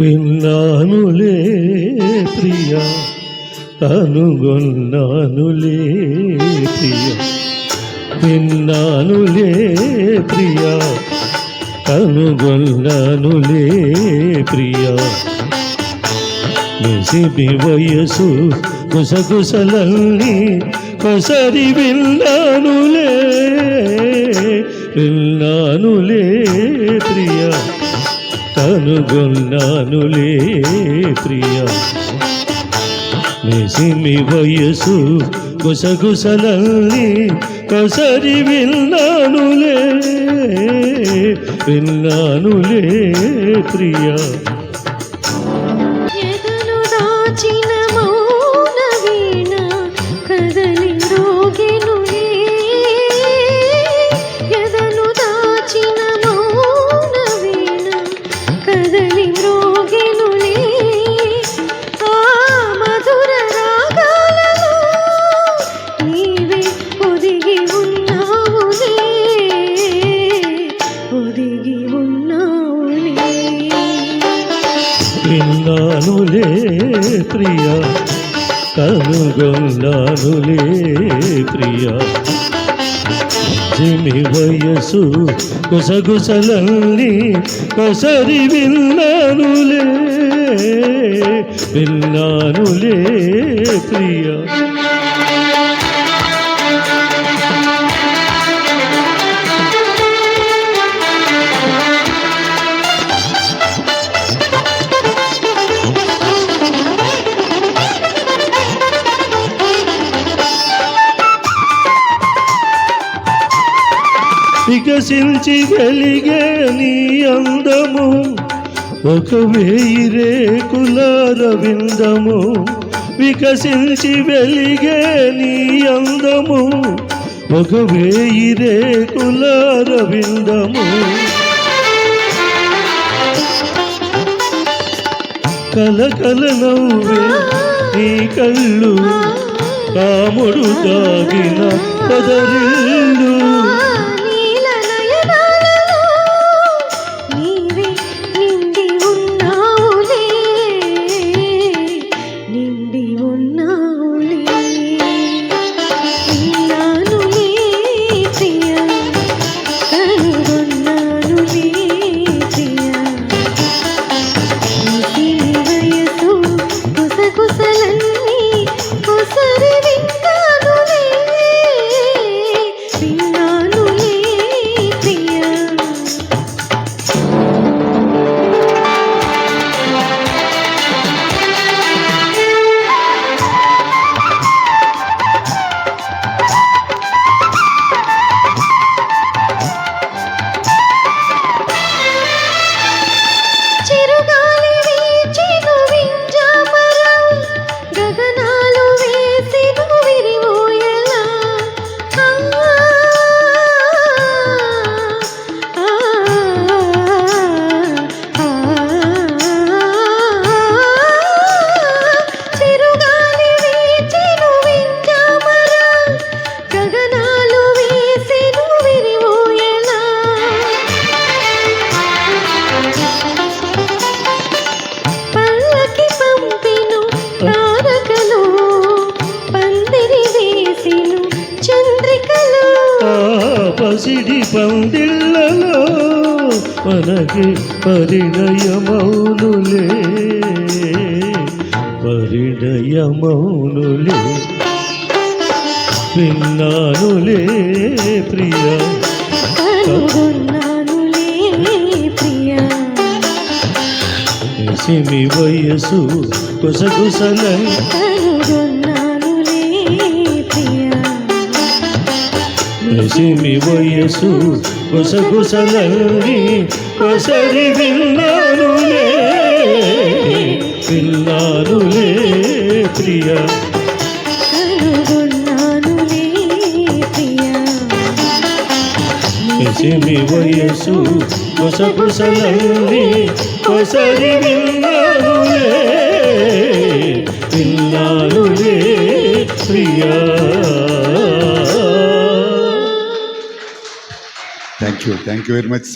విన్నానులే ప్రియ కనుగొన్నానులే ప్రియ. విన్నానులే ప్రియ కనుగొన్నానులే ప్రియ. నిసిపి వయసు గుసగుసలన్నీ కొసరి విన్నానులే విన్నానులే కనుగొన్నానులే ప్రియా. నిసిమి వయసు గుసగుసలన్నీ కొసరి విన్నానులే విన్నానులే ప్రియా. విన్నానులే ప్రియా కనుగొన్నానులే ప్రియా. జిమి వయసు కుసగుసలన్నీ కొసరి విన్నానులే విన్నానులే ప్రియా. వికసించి వెలిగే నీ అందము. ఒక వేయి రేకుల రవిందము. వికసించి వెలిగే నీ అందము. ఒక వేయి రేకుల రవిందము. కలకల నవ్వే నీ కళ్ళు. కాముడు దాగిన పదరిల్లు పసిడి పందిళ్ళలో మనకి పరిణయమౌనులే. పరిణయమౌనులే. విన్నానులే ప్రియా. సిమి వయసు కుసగుసలై సిమి వయసు గుసగుసలన్నీ కొసరి విన్నానులే విన్నానులే ప్రియా. సిమి వయసు గుసగుసలన్నీ కొసరి విన్నానులే విన్నానులే Priya. Sure. Thank you very much.